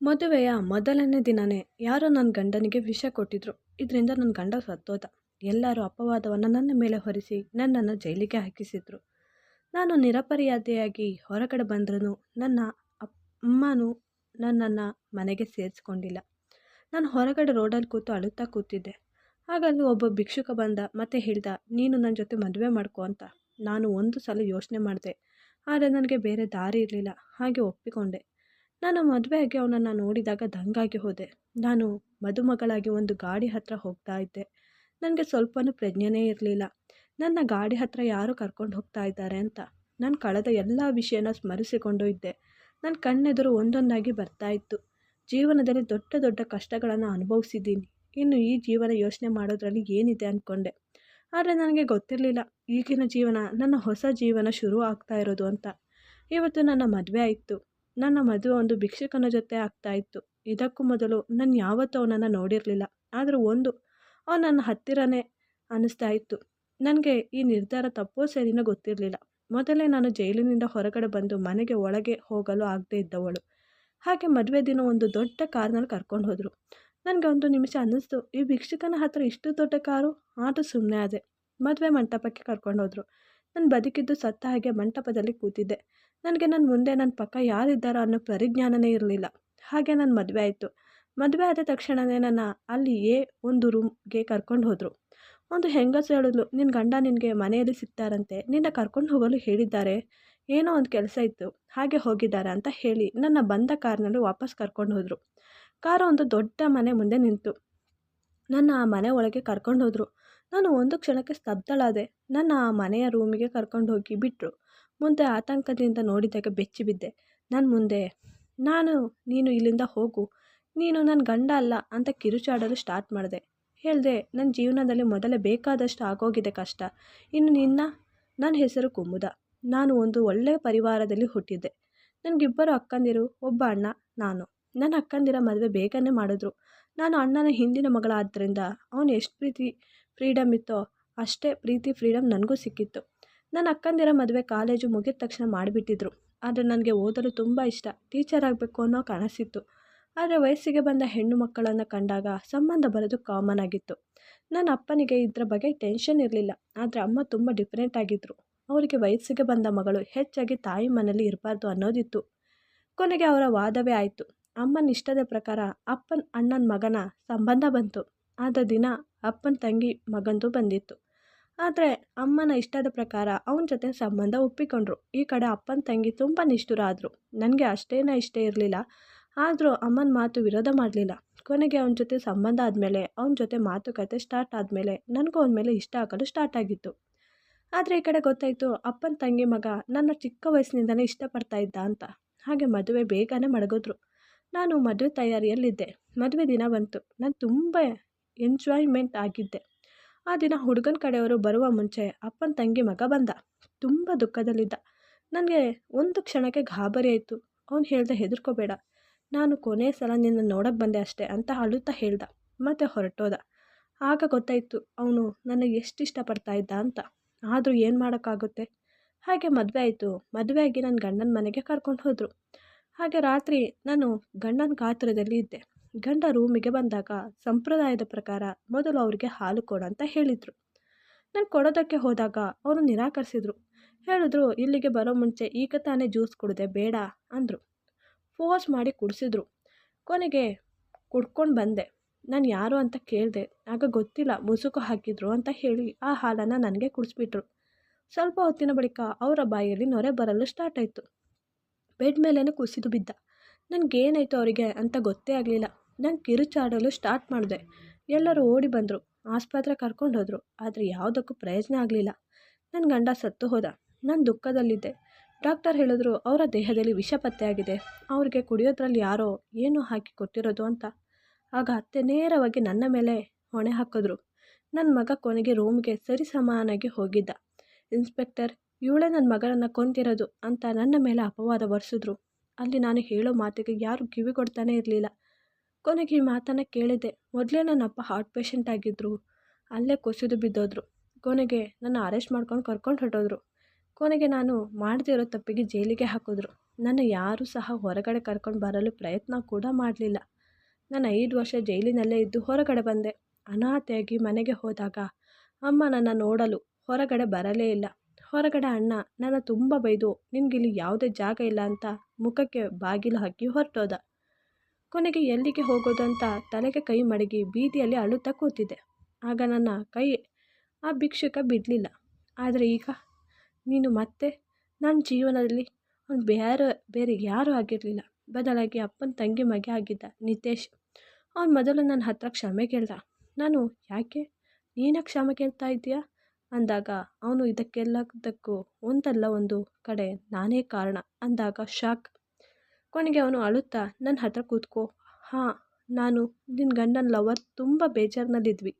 ಮದುವೆಯ ಮೊದಲನೇ ದಿನವೇ ಯಾರೋ ನನ್ನ ಗಂಡನಿಗೆ ವಿಷ ಕೊಟ್ಟಿದ್ರು. ಇದರಿಂದ ನನ್ನ ಗಂಡ ಸತ್ತೋದ. ಎಲ್ಲರೂ ಅಪವಾದವನ್ನು ನನ್ನ ಮೇಲೆ ಹೊರಿಸಿ ನನ್ನನ್ನು ಜೈಲಿಗೆ ಹಾಕಿಸಿದ್ರು. ನಾನು ನಿರಪರಾಧಿಯಾಗಿ ಹೊರಗಡೆ ಬಂದ್ರೂ ನನ್ನ ಅಮ್ಮನೂ ನನ್ನನ್ನು ಮನೆಗೆ ಸೇರಿಸ್ಕೊಂಡಿಲ್ಲ. ನಾನು ಹೊರಗಡೆ ರೋಡಲ್ಲಿ ಕೂತು ಅಳುತ್ತಾ ಕೂತಿದ್ದೆ. ಹಾಗಾಗಿ ಒಬ್ಬ ಭಿಕ್ಷುಕ ಬಂದ, ಮತ್ತೆ ಹೇಳ್ದ, ನೀನು ನನ್ನ ಜೊತೆ ಮದುವೆ ಮಾಡ್ಕೊ ಅಂತ. ನಾನು ಒಂದು ಸಲ ಯೋಚನೆ ಮಾಡಿದೆ. ಆದರೆ ನನಗೆ ಬೇರೆ ದಾರಿ ಇರಲಿಲ್ಲ. ಹಾಗೆ ಒಪ್ಪಿಕೊಂಡೆ. ನಾನು ಆಗಿ ಅವನನ್ನು ನೋಡಿದಾಗ ದಂಗಾಗಿ ಹೋದೆ. ನಾನು ಮದುಮಗಳಾಗಿ ಒಂದು ಗಾಡಿ ಹತ್ತಿರ ಹೋಗ್ತಾ ಇದ್ದೆ. ನನಗೆ ಸ್ವಲ್ಪನೂ ಪ್ರಜ್ಞೆನೇ ಇರಲಿಲ್ಲ. ನನ್ನ ಗಾಡಿ ಹತ್ತಿರ ಯಾರು ಕರ್ಕೊಂಡು ಹೋಗ್ತಾ ಇದ್ದಾರೆ ಅಂತ. ನಾನು ಕಳೆದ ಎಲ್ಲ ವಿಷಯನ ಸ್ಮರಿಸಿಕೊಂಡು ಇದ್ದೆ. ನನ್ನ ಕಣ್ಣೆದುರು ಒಂದೊಂದಾಗಿ ಬರ್ತಾ ಇತ್ತು. ಜೀವನದಲ್ಲಿ ದೊಡ್ಡ ದೊಡ್ಡ ಕಷ್ಟಗಳನ್ನು ಅನುಭವಿಸಿದ್ದೀನಿ. ಇನ್ನು ಈ ಜೀವನ ಯೋಚನೆ ಮಾಡೋದ್ರಲ್ಲಿ ಏನಿದೆ ಅಂದ್ಕೊಂಡೆ ಆದರೆ ನನಗೆ ಗೊತ್ತಿರಲಿಲ್ಲ. ಈಗಿನ ಜೀವನ, ನನ್ನ ಹೊಸ ಜೀವನ ಶುರು ಆಗ್ತಾ ಇರೋದು ಅಂತ. ಇವತ್ತು ನನ್ನ ಮದುವೆ ಆಯಿತು. ನನ್ನ ಮದುವೆ ಒಂದು ಭಿಕ್ಷುಕನ ಜೊತೆ ಆಗ್ತಾ ಇತ್ತು. ಇದಕ್ಕೂ ಮೊದಲು ನಾನು ಯಾವತ್ತೂ ಅವನನ್ನು ನೋಡಿರಲಿಲ್ಲ. ಆದರೂ ಒಂದು ಅವನು ನನ್ನ ಹತ್ತಿರನೇ ಅನ್ನಿಸ್ತಾ ಇತ್ತು. ನನಗೆ ಈ ನಿರ್ಧಾರ ತಪ್ಪೋ ಸರಿನೋ ಗೊತ್ತಿರಲಿಲ್ಲ. ಮೊದಲೇ ನಾನು ಜೈಲಿನಿಂದ ಹೊರಗಡೆ ಬಂದು ಮನೆಗೆ ಒಳಗೆ ಹೋಗಲು ಆಗದೇ ಇದ್ದವಳು. ಹಾಗೆ ಮದುವೆ ದಿನ ಒಂದು ದೊಡ್ಡ ಕಾರ್ನಲ್ಲಿ ಕರ್ಕೊಂಡು ಹೋದರು. ನನಗೆ ಒಂದು ನಿಮಿಷ ಅನ್ನಿಸ್ತು, ಈ ಭಿಕ್ಷುಕನ ಹತ್ರ ಇಷ್ಟು ದೊಡ್ಡ ಕಾರು? ಆಟ ಸುಮ್ಮನೆ ಆದೆ. ಮದುವೆ ಮಂಟಪಕ್ಕೆ ಕರ್ಕೊಂಡು ಹೋದರು. ನಾನು ಬದುಕಿದ್ದು ಸತ್ತ ಹಾಗೆ ಮಂಟಪದಲ್ಲಿ ಕೂತಿದ್ದೆ. ನನಗೆ ನನ್ನ ಮುಂದೆ ನನ್ನ ಪಕ್ಕ ಯಾರಿದ್ದಾರೋ ಅನ್ನೋ ಪರಿಜ್ಞಾನನೇ ಇರಲಿಲ್ಲ. ಹಾಗೆ ನನ್ನ ಮದುವೆ ಆಯಿತು. ಮದುವೆ ಆದ ತಕ್ಷಣವೇ ನನ್ನ ಅಲ್ಲಿ ಏ ಒಂದು ರೂಮ್ಗೆ ಕರ್ಕೊಂಡು ಹೋದರು. ಒಂದು ಹೆಂಗಸು ಹೇಳಿದ್ಲು ನಿನ್ನ ಗಂಡ ನಿನಗೆ ಮನೆಯಲ್ಲಿ ಸಿಗ್ತಾರಂತೆ, ನಿನ್ನ ಕರ್ಕೊಂಡು ಹೋಗಲು ಹೇಳಿದ್ದಾರೆ. ಏನೋ ಒಂದು ಕೆಲಸ ಇತ್ತು, ಹಾಗೆ ಹೋಗಿದ್ದಾರೆ ಅಂತ ಹೇಳಿ ನನ್ನ ಬಂದ ಕಾರ್ನಲ್ಲಿ ವಾಪಸ್ ಕರ್ಕೊಂಡು ಹೋದರು. ಕಾರು ಒಂದು ದೊಡ್ಡ ಮನೆ ಮುಂದೆ ನಿಂತು. ನನ್ನ ಆ ಮನೆ ಒಳಗೆ ಕರ್ಕೊಂಡು ಹೋದರು. ನಾನು ಒಂದು ಕ್ಷಣಕ್ಕೆ ಸ್ತಬ್ಧಳಾದೆ. ನನ್ನ ಆ ಮನೆಯ ರೂಮಿಗೆ ಕರ್ಕೊಂಡು ಹೋಗಿ ಬಿಟ್ಟರು ಮುಂದೆ ಆತಂಕದಿಂದ ನೋಡಿದಾಗ ಬೆಚ್ಚಿ ಬಿದ್ದೆ. ನನ್ನ ಮುಂದೆ. ನಾನು, ನೀನು ಇಲ್ಲಿಂದ ಹೋಗು. ನೀನು ನನ್ನ ಗಂಡ ಅಲ್ಲ ಅಂತ ಕಿರುಚಾಡಲು ಸ್ಟಾರ್ಟ್ ಮಾಡಿದೆ. ಹೇಳಿದೆ ನನ್ನ ಜೀವನದಲ್ಲಿ ಮೊದಲೇ ಬೇಕಾದಷ್ಟು ಆಗೋಗಿದೆ ಕಷ್ಟ. ಇನ್ನು ನಿನ್ನ ನನ್ನ ಹೆಸರು ಕುಮುದ. ನಾನು ಒಂದು ಒಳ್ಳೆಯ ಪರಿವಾರದಲ್ಲಿ ಹುಟ್ಟಿದ್ದೆ. ನನಗಿಬ್ಬರು ಅಕ್ಕಂದಿರು, ಒಬ್ಬ ಅಣ್ಣ, ನಾನು. ನನ್ನ ಅಕ್ಕಂದಿರ ಮದುವೆ ಬೇಗನೆ ಮಾಡಿದ್ರು. ನಾನು ಅಣ್ಣನ ಹಿಂದಿನ ಮಗಳಾದ್ದರಿಂದ ಅವನು ಎಷ್ಟು ಪ್ರೀತಿ, ಫ್ರೀಡಮ್ ಇತ್ತೋ ಅಷ್ಟೇ ಪ್ರೀತಿ, ಫ್ರೀಡಮ್ ನನಗೂ ಸಿಕ್ಕಿತ್ತು. ನನ್ನ ಅಕ್ಕಂದಿರ ಮದುವೆ ಕಾಲೇಜು ಮುಗಿದ ತಕ್ಷಣ ಮಾಡಿಬಿಟ್ಟಿದ್ರು. ಆದರೆ ನನಗೆ ಓದಲು ತುಂಬ ಇಷ್ಟ. ಟೀಚರ್ ಆಗಬೇಕು ಅನ್ನೋ ಕನಸಿತ್ತು. ಆದರೆ ವಯಸ್ಸಿಗೆ ಬಂದ ಹೆಣ್ಣು ಮಕ್ಕಳನ್ನು ಕಂಡಾಗ ಸಂಬಂಧ ಬರೋದು ಕಾಮನ್ ಆಗಿತ್ತು. ನನ್ನ ಅಪ್ಪನಿಗೆ ಇದರ ಬಗ್ಗೆ ಟೆನ್ಷನ್ ಇರಲಿಲ್ಲ. ಆದರೆ ಅಮ್ಮ ತುಂಬ ಡಿಫ್ರೆಂಟ್ ಆಗಿದ್ದರು ಅವರಿಗೆ ವಯಸ್ಸಿಗೆ ಬಂದ ಮಗಳು ಹೆಚ್ಚಾಗಿ ತಾಯಿ ಮನೇಲಿ ಇರಬಾರ್ದು ಅನ್ನೋದಿತ್ತು. ಕೊನೆಗೆ ಅವರ ವಾದವೇ ಆಯಿತು. ಅಮ್ಮನ ಇಷ್ಟದ ಪ್ರಕಾರ ಅಪ್ಪನ ಅಣ್ಣನ ಮಗನ ಸಂಬಂಧ ಬಂತು. ಆದ ದಿನ ಅಪ್ಪನ ತಂಗಿ ಮಗಂದು ಬಂದಿತ್ತು. ಆದರೆ ಅಮ್ಮನ ಇಷ್ಟದ ಪ್ರಕಾರ ಅವನ ಜೊತೆ ಸಂಬಂಧ ಒಪ್ಪಿಕೊಂಡ್ರು. ಈ ಕಡೆ ಅಪ್ಪನ ತಂಗಿ ತುಂಬ ನಿಷ್ಠುರಾದರು. ನನಗೆ ಅಷ್ಟೇನ ಇಷ್ಟ ಇರಲಿಲ್ಲ. ಆದರೂ ಅಮ್ಮನ ಮಾತು ವಿರೋಧ ಮಾಡಲಿಲ್ಲ. ಕೊನೆಗೆ ಅವನ ಜೊತೆ ಸಂಬಂಧ ಆದಮೇಲೆ, ಅವನ ಜೊತೆ ಮಾತುಕತೆ ಸ್ಟಾರ್ಟ್ ಆದಮೇಲೆ ನನಗೂ ಅವನ ಮೇಲೆ ಇಷ್ಟ ಆಗಲು ಸ್ಟಾರ್ಟ್ ಆಗಿತ್ತು. ಆದರೆ ಈ ಕಡೆ ಗೊತ್ತಾಯಿತು, ಅಪ್ಪನ ತಂಗಿ ಮಗ ನನ್ನ ಚಿಕ್ಕ ವಯಸ್ಸಿನಿಂದಲೇ ಇಷ್ಟಪಡ್ತಾ ಇದ್ದ ಅಂತ. ಹಾಗೆ ಮದುವೆ ಬೇಗನೆ ಮಡಗಿದ್ರು. ನಾನು ಮದುವೆ ತಯಾರಿಯಲ್ಲಿದ್ದೆ. ಮದುವೆ ದಿನ ಬಂತು. ನಾನು ತುಂಬ ಎಂಜಾಯ್ಮೆಂಟ್ ಆಗಿದ್ದೆ. ಆ ದಿನ ಹುಡುಗನ ಕಡೆಯವರು ಬರುವ ಮುಂಚೆ ಅಪ್ಪನ ತಂಗಿ ಮಗ ಬಂದ. ತುಂಬ ದುಃಖದಲ್ಲಿದ್ದ. ನನಗೆ ಒಂದು ಕ್ಷಣಕ್ಕೆ ಗಾಬರಿ ಆಯಿತು. ಅವನು ಹೇಳ್ದೆ ಹೆದರ್ಕೋಬೇಡ. ನಾನು ಕೊನೆಯ ಸಲ ನಿನ್ನ ನೋಡಕ್ಕೆ ಬಂದೆ ಅಷ್ಟೇ ಅಂತ ಅಳುತ್ತಾ ಹೇಳ್ದ. ಮತ್ತೆ ಹೊರಟೋದ. ಆಗ ಗೊತ್ತಾಯಿತು ಅವನು ನನಗೆ ಎಷ್ಟು ಇಷ್ಟಪಡ್ತಾ ಇದ್ದ ಅಂತ. ಆದರೂ ಏನು ಮಾಡೋಕ್ಕಾಗುತ್ತೆ? ಹಾಗೆ ಮದುವೆ ಆಯಿತು. ಮದುವೆ ಆಗಿ ನನ್ನ ಗಂಡನ ಮನೆಗೆ ಕರ್ಕೊಂಡು ಹೋದರು. ಹಾಗೆ ರಾತ್ರಿ ನಾನು ಗಂಡನ ಗಾತ್ರದಲ್ಲಿ ಇದ್ದೆ. ಗಂಡ ರೂಮಿಗೆ ಬಂದಾಗ ಸಂಪ್ರದಾಯದ ಪ್ರಕಾರ ಮೊದಲು ಅವರಿಗೆ ಹಾಲು ಕೊಡು ಅಂತ ಹೇಳಿದರು. ನಾನು ಕೊಡೋದಕ್ಕೆ ಹೋದಾಗ ಅವರು ನಿರಾಕರಿಸಿದ್ರು. ಹೇಳಿದ್ರು, ಇಲ್ಲಿಗೆ ಬರೋ ಮುಂಚೆ ಈಗ ತಾನೇ ಜ್ಯೂಸ್ ಕುಡಿದೆ, ಬೇಡ ಅಂದರು. ಫೋರ್ಸ್ ಮಾಡಿ ಕುಡಿಸಿದ್ರು. ಕೊನೆಗೆ ಕುಡ್ಕೊಂಡು ಬಂದೆ. ನಾನು ಯಾರು ಅಂತ ಕೇಳಿದೆ. ಆಗ ಗೊತ್ತಿಲ್ಲ, ಮುಸುಕು ಹಾಕಿದ್ರು ಅಂತ ಹೇಳಿ ಆ ಹಾಲನ್ನು ನನಗೆ ಕುಡಿಸ್ಬಿಟ್ರು. ಸ್ವಲ್ಪ ಹೊತ್ತಿನ ಬಳಿಕ ಅವರ ಬಾಯಲ್ಲಿ ನೊರೆ ಬರಲು ಸ್ಟಾರ್ಟ್ ಆಯಿತು. ಬೆಡ್ ಮೇಲೇ ಕುಸಿದು ಬಿದ್ದ. ನನಗೇನಾಯಿತು ಅವರಿಗೆ ಅಂತ ಗೊತ್ತೇ ಆಗಲಿಲ್ಲ. ನಾನು ಕಿರುಚಾಡಲು ಸ್ಟಾರ್ಟ್ ಮಾಡಿದೆ. ಎಲ್ಲರೂ ಓಡಿ ಬಂದರು. ಆಸ್ಪತ್ರೆ ಕರ್ಕೊಂಡು ಹೋದರು. ಆದರೆ ಯಾವುದಕ್ಕೂ ಪ್ರಯೋಜನ ಆಗಲಿಲ್ಲ. ನನ್ನ ಗಂಡ ಸತ್ತು ಹೋದ. ನಾನು ದುಃಖದಲ್ಲಿದ್ದೆ. ಡಾಕ್ಟರ್ ಹೇಳಿದ್ರು, ಅವರ ದೇಹದಲ್ಲಿ ವಿಷ ಪತ್ತೆಯಾಗಿದೆ ಅವ್ರಿಗೆ ಕುಡಿಯೋದ್ರಲ್ಲಿ ಯಾರೋ ಏನು ಹಾಕಿ ಕೊಟ್ಟಿರೋದು ಅಂತ. ಆಗ ಅತ್ತೆ ನೇರವಾಗಿ ನನ್ನ ಮೇಲೆ ಹೊಣೆ ಹಾಕಿದ್ರು. ನನ್ನ ಮಗ ಕೊನೆಗೆ ರೂಮ್ಗೆ ಸರಿ ಸಮಾನಾಗಿ ಹೋಗಿದ್ದ. ಇನ್ಸ್ಪೆಕ್ಟರ್, ಇವಳೇ ನನ್ನ ಮಗನನ್ನು ಕೊಂತಿರೋದು ಅಂತ ನನ್ನ ಮೇಲೆ ಅಪವಾದ ಬರೆಸಿದ್ರು ಅಲ್ಲಿ ನಾನು ಹೇಳೋ ಮಾತಿಗೆ ಯಾರು ಕಿವಿ ಕೊಡ್ತಾನೆ ಇರಲಿಲ್ಲ. ಕೊನೆಗೆ ಈ ಮಾತನ್ನು ಕೇಳಿದೆ. ಮೊದಲೇ ನನ್ನ ಅಪ್ಪ ಹಾರ್ಟ್ ಪೇಷಂಟ್ ಆಗಿದ್ದರು ಅಲ್ಲೇ ಕುಸಿದು ಬಿದ್ದೋದ್ರು. ಕೊನೆಗೆ ನನ್ನ ಅರೆಸ್ಟ್ ಮಾಡ್ಕೊಂಡು ಕರ್ಕೊಂಡು ಹೊರಟೋದ್ರು. ಕೊನೆಗೆ ನಾನು ಮಾಡದೇ ಇರೋ ತಪ್ಪಿಗೆ ಜೈಲಿಗೆ ಹಾಕಿದ್ರು. ನನ್ನ ಯಾರೂ ಸಹ ಹೊರಗಡೆ ಕರ್ಕೊಂಡು ಬರಲು ಪ್ರಯತ್ನ ಕೂಡ ಮಾಡಲಿಲ್ಲ. ನಾನು ಐದು ವರ್ಷ ಜೈಲಿನಲ್ಲೇ ಇದ್ದು ಹೊರಗಡೆ ಬಂದೆ. ಅನಾಥೆಯಾಗಿ ಮನೆಗೆ ಹೋದಾಗ ಅಮ್ಮ ನನ್ನ ನೋಡಲು ಹೊರಗಡೆ ಬರಲೇ ಇಲ್ಲ. ಹೊರಗಡೆ ಅಣ್ಣ ನನ್ನ ತುಂಬ ಬೈದು ನಿನಗಿಲ್ಲಿ ಯಾವುದೇ ಜಾಗ ಇಲ್ಲ ಅಂತ ಮುಖಕ್ಕೆ ಬಾಗಿಲು ಹಾಕಿ ಹೊರಟೋದ. ಕೊನೆಗೆ ಎಲ್ಲಿಗೆ ಅಂತ ತಲೆಗೆ ಕೈ ಮಡಗಿ ಬೀದಿಯಲ್ಲಿ ಅಳುತ್ತಾ ಕೂತಿದ್ದೆ. ಆಗ ನನ್ನ ಕೈ ಆ ಭಿಕ್ಷುಕ ಬಿಡಲಿಲ್ಲ. ಆದರೆ ಈಗ ನೀನು ಮತ್ತೆ ನನ್ನ ಜೀವನದಲ್ಲಿ ಅವ್ನು ಬೇರೆ ಬೇರೆ ಯಾರೂ ಆಗಿರಲಿಲ್ಲ. ಬದಲಾಗಿ ಅಪ್ಪನ ತಂಗಿ ಮಗೆ ಆಗಿದ್ದ ನಿತೇಶ್, ಅವ್ನು ಮೊದಲು ನನ್ನ ಹತ್ರ ಕ್ಷಮೆ ಕೇಳ್ದ. ನಾನು, ಯಾಕೆ? ನೀನೇ ಕ್ಷಮೆ ಕೇಳ್ತಾ ಇದ್ದೀಯಾ? ಅಂದಾಗ, ಅವನು ಇದಕ್ಕೆಲ್ಲದಕ್ಕೂ ಒಂದಲ್ಲ ಒಂದು ಕಡೆ ನಾನೇ ಕಾರಣ ಅಂದಾಗ, ಶಾಕ್ ಕೊನೆಗೆ ಅವನು ಅಳುತ್ತಾ ನನ್ನ ಹತ್ರ ಕೂತ್ಕೋ. ಹಾಂ, ನಾನು ನಿನ್ನ ಗಂಡನ ಲವರ್ ತುಂಬ ಬೇಜಾರಿನಲ್ಲಿದ್ವಿ.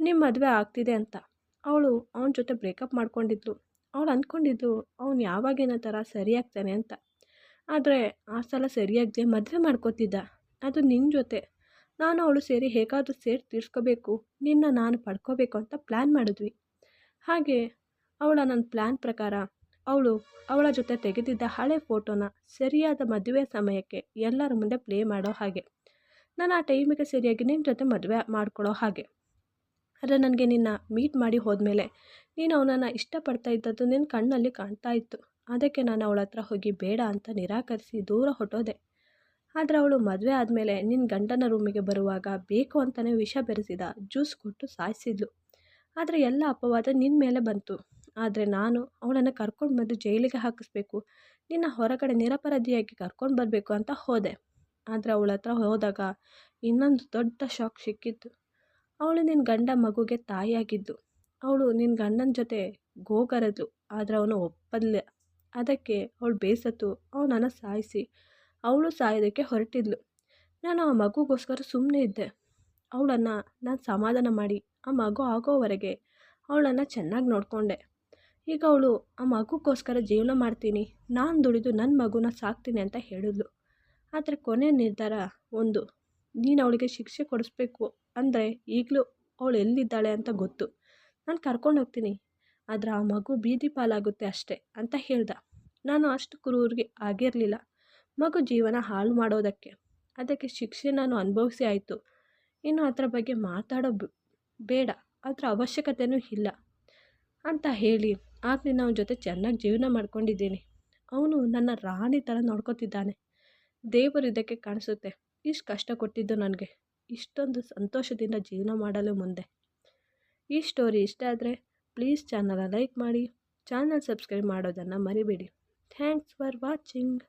ನಿಮ್ಮ ಮದುವೆ ಆಗ್ತಿದೆ ಅಂತ. ಅವಳು ಅವನ ಜೊತೆ ಬ್ರೇಕಪ್ ಮಾಡ್ಕೊಂಡಿದ್ಲು. ಅವಳು ಅಂದ್ಕೊಂಡಿದ್ದು ಅವನು ಯಾವಾಗಿನ ಥರ ಸರಿಯಾಗ್ತಾನೆ ಅಂತ. ಆದರೆ ಆ ಸಲ ಸರಿಯಾಗದೆ ಮದುವೆ ಮಾಡ್ಕೋತಿದ್ದ. ಅದು ನಿನ್ನ ಜೊತೆ. ನಾನು ಅವಳು ಸೇರಿ ಹೇಗಾದರೂ ಸೇರಿ ತೀರ್ಸ್ಕೋಬೇಕು. ನಿನ್ನ ನಾನು ಪಡ್ಕೋಬೇಕು ಅಂತ ಪ್ಲ್ಯಾನ್ ಮಾಡಿದ್ವಿ. ಹಾಗೆ ಅವಳ ನನ್ನ ಪ್ಲ್ಯಾನ್ ಪ್ರಕಾರ ಅವಳು ಅವಳ ಜೊತೆ ತೆಗೆದಿದ್ದ ಹಳೆ ಫೋಟೋನ ಸರಿಯಾದ ಮದುವೆ ಸಮಯಕ್ಕೆ ಎಲ್ಲರ ಮುಂದೆ ಪ್ಲೇ ಮಾಡೋ ಹಾಗೆ. ನಾನು ಆ ಟೈಮಿಗೆ ಸರಿಯಾಗಿ ನಿನ್ನ ಜೊತೆ ಮದುವೆ ಮಾಡ್ಕೊಳ್ಳೋ ಹಾಗೆ. ಆದರೆ ನನಗೆ ನಿನ್ನ ಮೀಟ್ ಮಾಡಿ ಹೋದ್ಮೇಲೆ ನೀನು ಅವನನ್ನು ಇಷ್ಟಪಡ್ತಾ ಇದ್ದದ್ದು ನಿನ್ನ ಕಣ್ಣಲ್ಲಿ ಕಾಣ್ತಾ ಇತ್ತು. ಅದಕ್ಕೆ ನಾನು ಅವಳ ಹತ್ರ ಹೋಗಿ ಬೇಡ ಅಂತ ನಿರಾಕರಿಸಿ ದೂರ ಹೊಟ್ಟೋದೆ ಆದರೆ ಅವಳು ಮದುವೆ ಆದಮೇಲೆ ನಿನ್ನ ಗಂಡನ ರೂಮಿಗೆ ಬರುವಾಗ ಬೇಕು ಅಂತಲೇ ವಿಷ ಬೆರೆಸಿದ ಜ್ಯೂಸ್ ಕೊಟ್ಟು ಸಾಯಿಸಿದ್ಲು. ಆದರೆ ಎಲ್ಲ ಅಪವಾದ ನಿನ್ನ ಮೇಲೆ ಬಂತು. ಆದರೆ ನಾನು ಅವಳನ್ನು ಕರ್ಕೊಂಡು ಬಂದು ಜೈಲಿಗೆ ಹಾಕಿಸ್ಬೇಕು. ನಿನ್ನ ಹೊರಗಡೆ ನಿರಪರಾಧಿಯಾಗಿ ಕರ್ಕೊಂಡು ಬರಬೇಕು ಅಂತ ಹೋದೆ. ಆದರೆ ಅವಳ ಹತ್ರ ಹೋದಾಗ ಇನ್ನೊಂದು ದೊಡ್ಡ ಶಾಕ್ ಸಿಕ್ಕಿತ್ತು. ಅವಳು ನಿನ್ನ ಗಂಡ ಮಗುಗೆ ತಾಯಿಯಾಗಿದ್ದು. ಅವಳು ನಿನ್ನ ಗಂಡನ ಜೊತೆ ಗೋಗರದ್ಲು ಆದರೆ ಅವನು ಒಪ್ಪಲ್ಲ ಅದಕ್ಕೆ ಅವಳು ಬೇಸತ್ತು, ಅವನನ್ನು ಸಾಯಿಸಿ. ಅವಳು ಸಾಯೋದಕ್ಕೆ ಹೊರಟಿದ್ಲು. ನಾನು ಆ ಮಗುಗೋಸ್ಕರ ಸುಮ್ಮನೆ ಇದ್ದೆ. ಅವಳನ್ನು ನಾನು ಸಮಾಧಾನ ಮಾಡಿ ಆ ಮಗು ಆಗೋವರೆಗೆ ಅವಳನ್ನು ಚೆನ್ನಾಗಿ ನೋಡಿಕೊಂಡೆ. ಈಗ ಅವಳು, ಆ ಮಗುಗೋಸ್ಕರ ಜೀವನ ಮಾಡ್ತೀನಿ. ನಾನು ದುಡಿದು ನನ್ನ ಮಗುನ ಸಾಕ್ತೀನಿ ಅಂತ ಹೇಳಿದ್ಲು. ಆದರೆ ಕೊನೆ ನಿರ್ಧಾರ ಒಂದು. ನೀನು ಅವಳಿಗೆ ಶಿಕ್ಷೆ ಕೊಡಿಸ್ಬೇಕು ಅಂದರೆ ಈಗಲೂ ಅವಳು ಎಲ್ಲಿದ್ದಾಳೆ ಅಂತ ಗೊತ್ತು. ನಾನು ಕರ್ಕೊಂಡು ಹೋಗ್ತೀನಿ. ಆದರೆ ಆ ಮಗು ಬೀದಿ ಪಾಲಾಗುತ್ತೆ ಅಷ್ಟೇ ಅಂತ ಹೇಳ್ದ. ನಾನು ಅಷ್ಟು ಕ್ರೂರಿಗೆ ಆಗಿರಲಿಲ್ಲ. ಮಗು ಜೀವನ ಹಾಳು ಮಾಡೋದಕ್ಕೆ. ಅದಕ್ಕೆ ಶಿಕ್ಷೆ ನಾನು ಅನುಭವಿಸಿ ಆಯಿತು. ಇನ್ನು ಅದರ ಬಗ್ಗೆ ಮಾತಾಡೋ ಬೇಡ. ಅದರ ಅವಶ್ಯಕತೆಯೂ ಇಲ್ಲ ಅಂತ ಹೇಳಿ ಆಗಲಿನ ನಾವು ಜೊತೆ ಚೆನ್ನಾಗಿ ಜೀವನ ಮಾಡ್ಕೊಂಡಿದ್ದೀನಿ. ಅವನು ನನ್ನ ರಾಣಿ ಥರ ನೋಡ್ಕೋತಿದ್ದಾನೆ. ದೇವರು ಇದಕ್ಕೆ ಕಾಣಿಸುತ್ತೆ. ಇಷ್ಟು ಕಷ್ಟ ಕೊಟ್ಟಿದ್ದು ನನಗೆ. ಇಷ್ಟೊಂದು ಸಂತೋಷದಿಂದ ಜೀವನ ಮಾಡಲು ಮುಂದೆ. ಈ ಸ್ಟೋರಿ ಇಷ್ಟ ಆದರೆ ಪ್ಲೀಸ್ ಚಾನಲ ಲೈಕ್ ಮಾಡಿ. ಚಾನಲ್ ಸಬ್ಸ್ಕ್ರೈಬ್ ಮಾಡೋದನ್ನು ಮರಿಬೇಡಿ. Thanks for watching